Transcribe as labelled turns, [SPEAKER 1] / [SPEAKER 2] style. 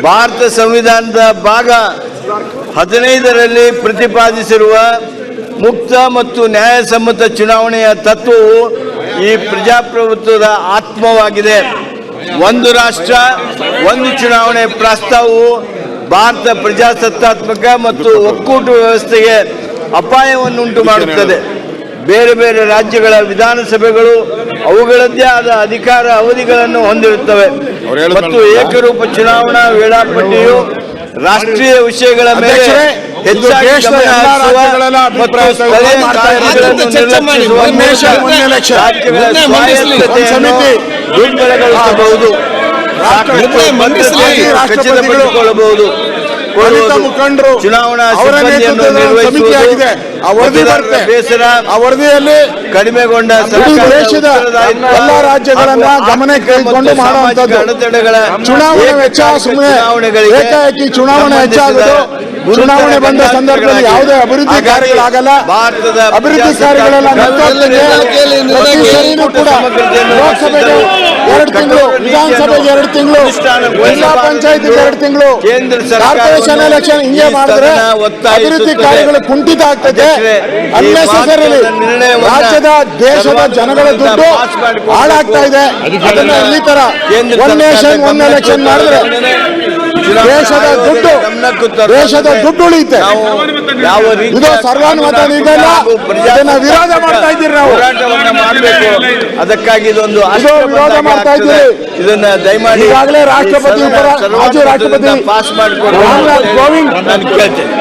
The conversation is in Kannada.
[SPEAKER 1] ಭಾರತ ಸಂವಿಧಾನದ ಭಾಗ ಹದಿನೈದರಲ್ಲಿ ಪ್ರತಿಪಾದಿಸಿರುವ ಮುಕ್ತ ಮತ್ತು ನ್ಯಾಯಸಮ್ಮತ ಚುನಾವಣೆಯ ತತ್ವವು ಈ ಪ್ರಜಾಪ್ರಭುತ್ವದ ಆತ್ಮವಾಗಿದೆ. ಒಂದು ರಾಷ್ಟ್ರ, ಒಂದು ಚುನಾವಣೆ ಪ್ರಸ್ತಾವವು ಭಾರತ ಪ್ರಜಾಸತ್ತಾತ್ಮಕ ಮತ್ತು ಒಕ್ಕೂಟ ವ್ಯವಸ್ಥೆಗೆ ಅಪಾಯವನ್ನುಂಟು ಮಾಡುತ್ತದೆ. ಬೇರೆ ಬೇರೆ ರಾಜ್ಯಗಳ ವಿಧಾನಸಭೆಗಳು ಅವುಗಳದ್ದೇ ಆದ ಅಧಿಕಾರ ಅವಧಿಗಳನ್ನು ಹೊಂದಿರುತ್ತವೆ. ಮತ್ತು ಏಕರೂಪ ಚುನಾವಣಾ ವೇಳಾಪಟ್ಟಿಯು ರಾಷ್ಟ್ರೀಯ ವಿಷಯಗಳ ಮೇಲೆ. ದುರ್ಬಲಗೊಳಿಸಬಹುದು ಖಚಿತಪಡಿಸಿಕೊಳ್ಳಬಹುದು.
[SPEAKER 2] ಮುಖಂಡರು
[SPEAKER 1] ಚುನಾವಣಾ ನಿರ್ವಹಿಸುವುದು ಬೇಸರ
[SPEAKER 2] ಆ ವರದಿಯಲ್ಲಿ
[SPEAKER 1] ಕಡಿಮೆಗೊಂಡ
[SPEAKER 2] ದೇಶದ ಎಲ್ಲಾ ರಾಜ್ಯಗಳನ್ನ ಗಮನಕ್ಕೆ.
[SPEAKER 1] ಸಾಮಾಜಿಕ ಅಡೆತಡೆಗಳ
[SPEAKER 2] ಚುನಾವಣೆ ವೆಚ್ಚ ಸುಮ್ಮನೆ ಏಕಾಏಕಿ ಚುನಾವಣೆ
[SPEAKER 1] ಗುರುತರ
[SPEAKER 2] ಚುನಾವಣೆ ಬಂದ ಸಂದರ್ಭದಲ್ಲಿ ಯಾವುದೇ ಅಭಿವೃದ್ಧಿ ಕಾರ್ಯಗಳಾಗಲ್ಲ
[SPEAKER 1] ಭಾರತದ
[SPEAKER 2] ಅಭಿವೃದ್ಧಿ ಕಾರ್ಯಗಳೆಲ್ಲ ಸರಿನೂ ಕೂಡ ಲೋಕಸಭೆಗೆ ಎರಡು ತಿಂಗಳು ವಿಧಾನಸಭೆಗೆ ಎರಡು ತಿಂಗಳು ಜಿಲ್ಲಾ ಪಂಚಾಯತ್ ಎರಡು ತಿಂಗಳು ಕಾರ್ಪೊರೇಷನ್ ಎಲೆಕ್ಷನ್ ಹಿಂಗೆ ಮಾಡಿದ್ರೆ ಅಭಿವೃದ್ಧಿ ಕಾರ್ಯಗಳು ಕುಂಠಿತ ಆಗ್ತದೆ ಅನ್ನೆಸೆಸರಿ ರಾಜ್ಯದ ದೇಶದ ಜನಗಳ ದುಡ್ಡು ಹಾಳಾಗ್ತಾ ಇದೆ. ಅದನ್ನ ಈ ತರ ಒನ್ ನೇಷನ್ ಒನ್ ಎಲೆಕ್ಷನ್ ಮಾಡಿದ್ರೆ ದೇಶದ ದುಡ್ಡು ದೇಶದ ದುಡ್ಡು ಉಳಿಯುತ್ತೆ
[SPEAKER 1] ಯಾವ ರೀತಿಯ
[SPEAKER 2] ಇದು ಸರ್ವಾನುಮತ
[SPEAKER 1] ನೀಡಲ್ಲ
[SPEAKER 2] ಇದನ್ನ ವಿರೋಧ ಮಾಡ್ತಾ ಇದ್ದೀರಿ ನಾವು.
[SPEAKER 1] ಹೋರಾಟವನ್ನ ಮಾಡಬೇಕು. ಅದಕ್ಕಾಗಿ ಇದೊಂದು
[SPEAKER 2] ಇದು ವಿರೋಧ ಮಾಡ್ತಾ. ಇದ್ದೀರಿ.
[SPEAKER 1] ಇದನ್ನ ದಯಮಾಡಿ
[SPEAKER 2] ಈಗಾಗಲೇ ರಾಷ್ಟ್ರಪತಿ ಮಾಜಿ ರಾಷ್ಟ್ರಪತಿ
[SPEAKER 1] ಪಾಸ್ ಮಾಡಿಕೊಂಡು
[SPEAKER 2] ರಾಮನಾಥ್ ಕೋವಿಂದ್
[SPEAKER 1] ನಾನು ಕೇಳ್ತೇನೆ.